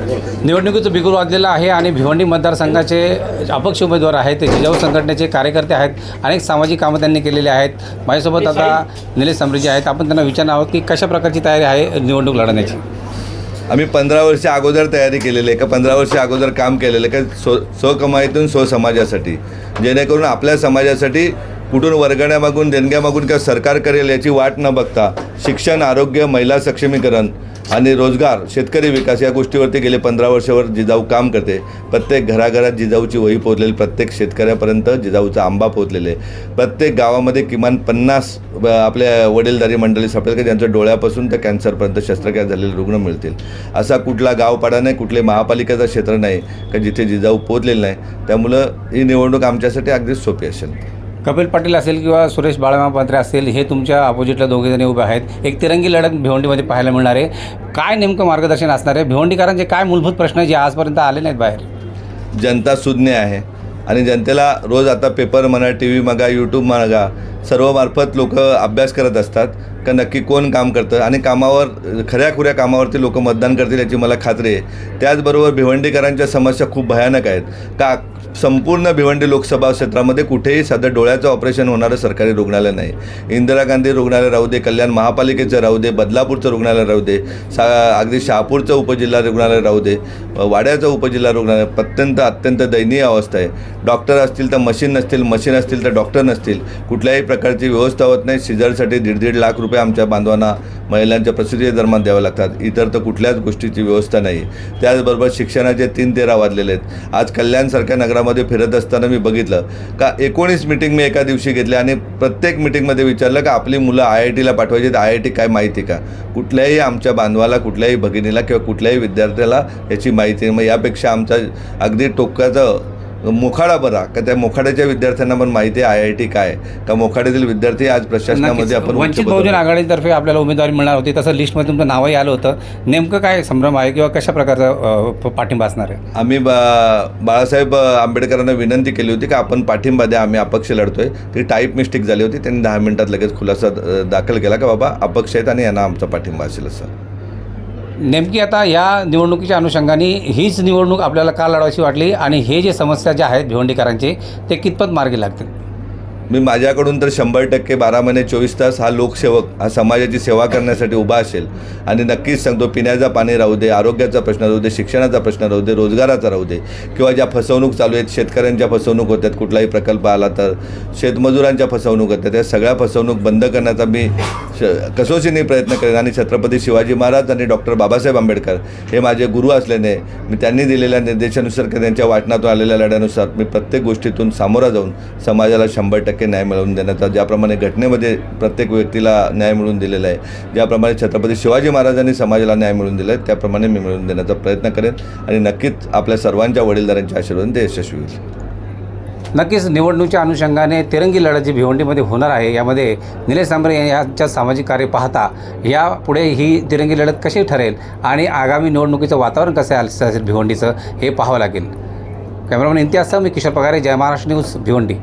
निवडणुकीचं बिगुल वाजलेलं आहे आणि भिवंडी मतदारसंघाचे अपक्ष उमेदवार आहेत ते जिजाऊ संघटनेचे कार्यकर्ते आहेत अनेक सामाजिक कामं त्यांनी केलेली आहेत. माझ्यासोबत आता निलेश समृद्धी आहेत. आपण त्यांना विचारणार आहोत की कशा प्रकारची तयारी आहे निवडणूक लढण्याची? आम्ही पंधरा वर्ष अगोदर तयारी केलेली आहे का पंधरा वर्ष अगोदर काम केलेलं आहे का स्व स्वकमाईतून स्वसमाजासाठी. जेणेकरून आपल्या समाजासाठी कुठून वर्गण्या मागून देणग्या मागून किंवा सरकार करेल याची वाट न बघता शिक्षण आरोग्य महिला सक्षमीकरण आणि रोजगार शेतकरी विकास या गोष्टीवरती गेले पंधरा वर्षावर जिजाऊ काम करते. प्रत्येक घराघरात जिजाऊची वही पोचलेली प्रत्येक शेतकऱ्यापर्यंत जिजाऊचा आंबा पोचलेले प्रत्येक गावामध्ये किमान पन्नास आपल्या वडीलधारी मंडळी सापडेल की ज्यांच्या डोळ्यापासून तर कॅन्सरपर्यंत शस्त्रक्रिया झालेले रुग्ण मिळतील. असा कुठला गावपाडा नाही कुठले महापालिकेचा क्षेत्र नाही का जिथे जिजाऊ पोचलेलं नाही. त्यामुळं ही निवडणूक आमच्यासाठी अगदी सोपी असेल. कपिल पाटील असेल किंवा सुरेश बाळमापात्रे असतील हे तुमच्या अपोजिटला दोघेजणी उभे आहेत. एक तिरंगी लढत भिवंडीमध्ये पाहायला मिळणार आहे. काय नेमकं मार्गदर्शन असणार आहे? भिवंडीकरांचे काय मूलभूत प्रश्न जे आजपर्यंत आले नाहीत बाहेर? जनता सुज्ञ आहे आणि जनतेला रोज आता पेपर म्हणा टी व्ही मागा यूट्यूब मागा सर्वमार्फत लोक अभ्यास करत असतात. का नक्की कोण काम करतं? आणि कामावर खऱ्या खुऱ्या कामावरती लोक मतदान करतील याची मला खात्री आहे. त्याचबरोबर भिवंडीकरांच्या समस्या खूप भयानक आहेत. का संपूर्ण भिवंडी लोकसभा क्षेत्रामध्ये कुठेही साधं डोळ्याचं ऑपरेशन होणारं सरकारी रुग्णालय नाही. इंदिरा गांधी रुग्णालय राहू दे कल्याण महापालिकेचं राहू दे बदलापूरचं रुग्णालय राहू दे सा अगदी शहापूरचं उपजिल्हा रुग्णालय राहू दे वाड्याचं उपजिल्हा रुग्णालय अत्यंत अत्यंत दयनीय अवस्था आहे. डॉक्टर असतील तर मशीन नसतील मशीन असतील तर डॉक्टर नसतील. कुठल्याही प्रकारची व्यवस्था होत नाही. सिझरसाठी दीड दीड लाख रुपये आमच्या बांधवांना महिलांच्या प्रसिद्धी दरम्यान द्यावे लागतात. इतर तर कुठल्याच गोष्टीची व्यवस्था नाही. त्याचबरोबर शिक्षणाचे तीन तेरा वाजलेले आहेत. आज कल्याणसारख्या नगरामध्ये फिरत असताना मी बघितलं का एकोणीस मिटिंग मी एका दिवशी घेतल्या आणि प्रत्येक मिटिंगमध्ये विचारलं का आपली मुलं आय आय टीला पाठवायची तर आय आय टी काय माहिती का? कुठल्याही आमच्या बांधवाला कुठल्याही भगिनीला किंवा कुठल्याही विद्यार्थ्याला याची माहिती मग यापेक्षा आमचा अगदी टोकाचं मोखाडा बरा का त्या मोखाड्याच्या विद्यार्थ्यांना पण माहिती आहे आय आय टी काय? का मोखाड्यातील विद्यार्थी आज प्रशासनामध्ये. आपण वंचित बहुजन आघाडीतर्फे आपल्याला उमेदवारी मिळणार होती तसं लिस्टमध्ये तुमचं नावही आलं होतं. नेमकं काय संभ्रम आहे किंवा कशा प्रकारचा पाठिंबा असणार आहे? आम्ही बा बाळासाहेब आंबेडकरांना विनंती केली होती की आपण पाठिंबा द्या आम्ही अपक्ष लढतोय. ती टाईप मिस्टेक झाली होती त्यांनी दहा मिनिटात लगेच खुलासा दाखल केला का बाबा अपक्ष आहेत आणि यांना आमचा पाठिंबा असेल असं नेमकी आता या निवडणुकीच्या अनुषंगाने हीच निवडणूक आपल्याला का लढवायची वाटली आणि हे जे समस्या ज्या आहेत भिवंडीकरांचे ते कितपत मार्गी लागतील? मी माझ्याकडून तर शंभर टक्के बारा महिने चोवीस तास हा लोकसेवक हा समाजाची सेवा करण्यासाठी उभा असेल. आणि नक्कीच सांगतो पिण्याचा पाणी राहू दे आरोग्याचा प्रश्न राहू दे शिक्षणाचा प्रश्न राहू दे रोजगाराचा राहू दे किंवा ज्या फसवणूक चालू आहेत शेतकऱ्यांच्या फसवणूक होत्यात कुठलाही प्रकल्प आला तर शेतमजुरांच्या फसवणूक होत्या त्या सगळ्या फसवणूक बंद करण्याचा मी श कसोशीने प्रयत्न करेन. आणि छत्रपती शिवाजी महाराज आणि डॉक्टर बाबासाहेब आंबेडकर हे माझे गुरु असल्याने मी त्यांनी दिलेल्या निर्देशानुसार त्यांच्या वाटणातून आलेल्या लढ्यानुसार मी प्रत्येक गोष्टीतून सामोरा जाऊन समाजाला शंभर टक्के न्याय मिळवून देण्याचा ज्याप्रमाणे घटनेमध्ये प्रत्येक व्यक्तीला न्याय मिळवून दिलेला आहे ज्याप्रमाणे छत्रपती शिवाजी महाराजांनी समाजाला न्याय मिळवून दिला आहे त्याप्रमाणे मी मिळवून देण्याचा प्रयत्न करेन आणि नक्कीच आपल्या सर्वांच्या वडीलधाऱ्यांच्या आशीर्वाद ते यशस्वी होईल. नक्कीच निवडणुकीच्या अनुषंगाने तिरंगी लढत जी भिवंडीमध्ये होणार आहे. यामध्ये निलेश सांबरे यांच्या सामाजिक कार्य पाहता यापुढे ही तिरंगी लढत कशी ठरेल आणि आगामी निवडणुकीचं वातावरण कसं असेल भिवंडीचं हे पाहावं लागेल. कॅमेरामॅन इम्तियाजसह मी किशोर पगारे जय महाराष्ट्र न्यूज भिवंडी.